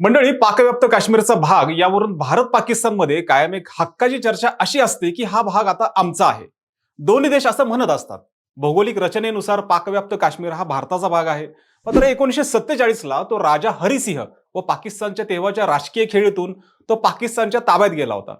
मंडळी पाकव्याप्त काश्मीरचा भाग यावरून भारत पाकिस्तानमध्ये कायम एक हक्काची चर्चा अशी असते की हा भाग आता आमचा आहे. दोन्ही देश असं म्हणत असतात. भौगोलिक रचनेनुसार पाकव्याप्त काश्मीर हा भारताचा भाग आहे. मात्र एकोणीसशे सत्तेचाळीसला तो राजा हरिसिंह व पाकिस्तानच्या तेव्हाच्या राजकीय खेळीतून तो पाकिस्तानच्या ताब्यात गेला होता.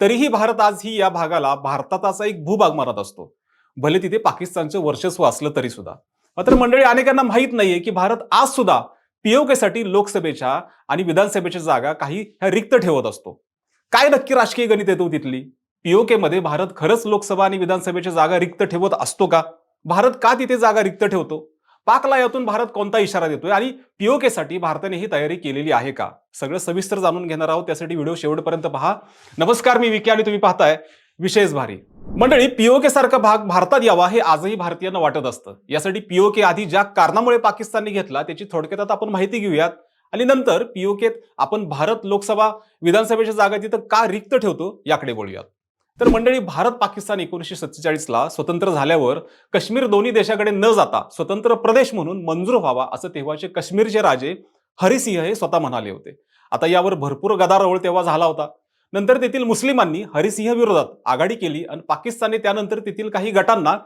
तरीही भारत आजही या भागाला भारताचा एक भूभाग मानत असतो. भले तिथे पाकिस्तानचं वर्चस्व असलं तरी सुद्धा. मात्र मंडळी अनेकांना माहीत नाहीये की भारत आज सुद्धा पीओकेसाठी साठी लोकसभेच्या आणि विधानसभेच्या जागा काही ह्या रिक्त ठेवत असतो. काय नक्की राजकीय गणित येतो तिथली? पीओके मध्ये भारत खरंच लोकसभा आणि विधानसभेच्या जागा रिक्त ठेवत असतो का? भारत का तिथे जागा रिक्त ठेवतो? पाकला यातून भारत कोणता इशारा देतोय? आणि पीओकेसाठी भारताने ही तयारी केलेली आहे का? सगळं सविस्तर जाणून घेणार आहोत. त्यासाठी व्हिडिओ शेवटपर्यंत पहा. नमस्कार मी विकी आणि तुम्ही पाहताय. विशेष भारी. मंडळी पीओके सारखा भाग भारतात यावा हे आजही भारतीयांना वाटत असतं. यासाठी पीओके आधी ज्या कारणामुळे पाकिस्तानने घेतला त्याची थोडक्यात आता आपण माहिती घेऊयात. आणि नंतर पीओकेत आपण भारत लोकसभा विधानसभेच्या जागा तिथं का रिक्त ठेवतो याकडे बोलूयात. तर मंडळी भारत पाकिस्तान एकोणीसशे सत्तेचाळीसला स्वतंत्र झाल्यावर काश्मीर दोन्ही देशाकडे न जाता स्वतंत्र प्रदेश म्हणून मंजूर व्हावा असं तेव्हाचे काश्मीरचे राजे हरिसिंह हे स्वतः म्हणाले होते. आता यावर भरपूर गदारोळ तेव्हा झाला होता. नंतर तेथील मुस्लिमांनी हरिसिंह विरोधात आघाडी केली आणि पाकिस्तानने त्यानंतर तेथील काही गटांना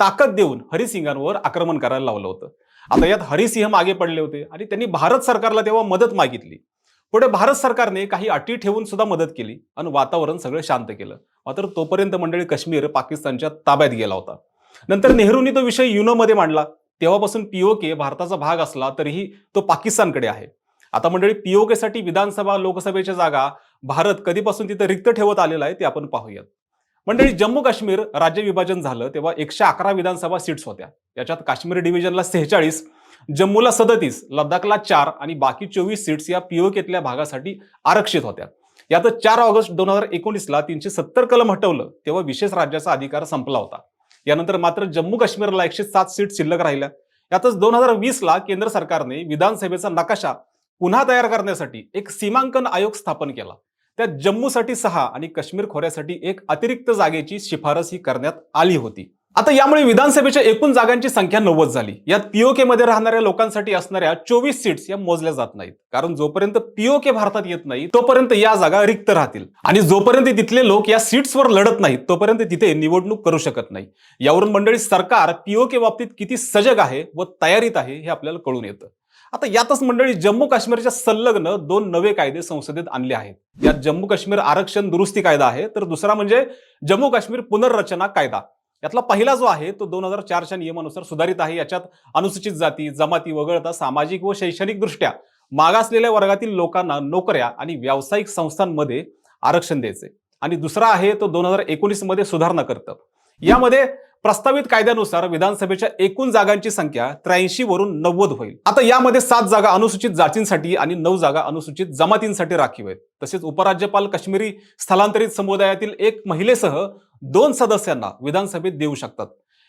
ताकद देऊन हरिसिंगांवर आक्रमण करायला लावलं होतं. आता यात हरिसिंह मागे पडले होते आणि त्यांनी भारत सरकारला तेव्हा मदत मागितली. पुढे भारत सरकारने काही अटी ठेवून सुद्धा मदत केली आणि वातावरण सगळं शांत केलं. मात्र तोपर्यंत मंडळी काश्मीर पाकिस्तानच्या ताब्यात गेला होता. नंतर नेहरूंनी तो विषय युनोमध्ये मांडला. तेव्हापासून पीओके भारताचा भाग असला तरीही तो पाकिस्तानकडे आहे. आता मंडळी पीओकेसाठी विधानसभा लोकसभेच्या जागा भारत कधीपासून तिथं रिक्त ठेवत आलेला आहे ते आपण पाहूयात. मंडळी जम्मू काश्मीर राज्य विभाजन झालं तेव्हा एकशे अकरा विधानसभा सीट्स होत्या. याच्यात काश्मीर डिव्हिजनला सेहेचाळीस जम्मूला सदतीस लडाखला चार आणि बाकी चोवीस सीट्स या पीओकेतल्या भागासाठी आरक्षित होत्या. यात चार ऑगस्ट दोन हजार एकोणीसला तीनशे सत्तर कलम हटवलं तेव्हा विशेष राज्याचा अधिकार संपला होता. यानंतर मात्र जम्मू काश्मीरला एकशे सात सीट शिल्लक राहिल्या. यातच दोन हजार वीसला केंद्र सरकारने विधानसभेचा नकाशा पुन्हा तयार करण्यासाठी एक सीमांकन आयोग स्थापन केला. त्यात जम्मूसाठी सहा आणि काश्मीर खोऱ्यासाठी एक अतिरिक्त जागेची शिफारस ही करण्यात आली होती. आता यामुळे विधानसभेच्या एकूण जागांची संख्या नव्वद झाली. यात पीओके मध्ये राहणाऱ्या लोकांसाठी असणाऱ्या चोवीस सीट्स या मोजल्या जात नाहीत. कारण जोपर्यंत पीओके भारतात येत नाही तोपर्यंत या जागा रिक्त राहतील. आणि जोपर्यंत तिथले लोक या सीट्सवर लढत नाहीत तोपर्यंत तिथे निवडणूक करू शकत नाही. यावरून मंडळी सरकार पीओके बाबतीत किती सजग आहे व तयारीत आहे हे आपल्याला कळून येतं. आता यातच मंडळी जम्मू काश्मीरच्या संलग्न दोन नवे कायदे संसदेत आणले आहेत. यात जम्मू काश्मीर आरक्षण दुरुस्ती कायदा आहे तर दुसरा म्हणजे जम्मू काश्मीर पुनर्रचना कायदा. यातला पहिला जो आहे तो दोन हजार चारच्या नियमानुसार सुधारित आहे. याच्यात अनुसूचित जाती जमाती वगळता सामाजिक व शैक्षणिकदृष्ट्या मागासलेल्या वर्गातील लोकांना नोकऱ्या आणि व्यावसायिक संस्थांमध्ये आरक्षण द्यायचे. आणि दुसरा आहे तो दोन हजार एकोणीसमध्ये सुधारणा करतं. यामध्ये प्रस्तावित कायद्यानुसार विधानसभेच्या एकूण जागांची संख्या त्र्याऐंशी वरून नव्वद होईल. आता यामध्ये सात जागा अनुसूचित जातींसाठी आणि नऊ जागा अनुसूचित जमातींसाठी राखीव आहेत. तसेच उपराज्यपाल काश्मीरी स्थलांतरित समुदायातील एक महिलेसह दोन सदस्यांना विधानसभेत देऊ शकतात.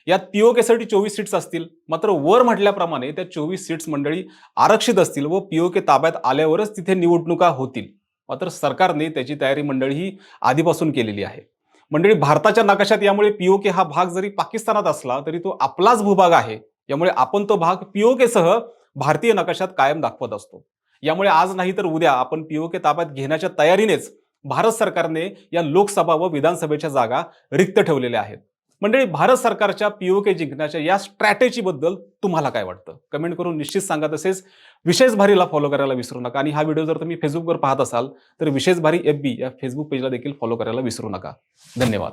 यात पीओकेसाठी चोवीस सीट्स असतील. मात्र वर म्हटल्याप्रमाणे त्या चोवीस सीट्स मंडळी आरक्षित असतील व पीओके ताब्यात आल्यावरच तिथे निवडणुका होतील. मात्र सरकारने त्याची तयारी मंडळी ही आधीपासून केलेली आहे. मंडळी भारताच्या नकाशात यामुळे पीओके हा भाग जरी पाकिस्तानात असला तरी तो आपलाच भूभाग आहे. यामुळे आपण तो भाग पीओकेसह भारतीय नकाशात कायम दाखवत असतो. यामुळे आज नाही तर उद्या आपण पीओके ताब्यात घेण्याच्या तयारीनेच भारत सरकारने या लोकसभा व विधानसभेच्या जागा रिक्त ठेवलेल्या आहेत. मंडळी भारत सरकारच्या पीओके जिंकण्याच्या या स्ट्रॅटेजी बद्दल तुम्हाला काय वाटतं? कमेंट करून निश्चित सांगा तसेच विशेष भारीला फॉलो करायला विसरू नका. आणि हा व्हिडिओ जर तुम्ही फेसबुकवर पाहत असाल तर विशेष भारी एफ बी या फेसबुक पेजला देखील फॉलो करायला विसरू नका. धन्यवाद.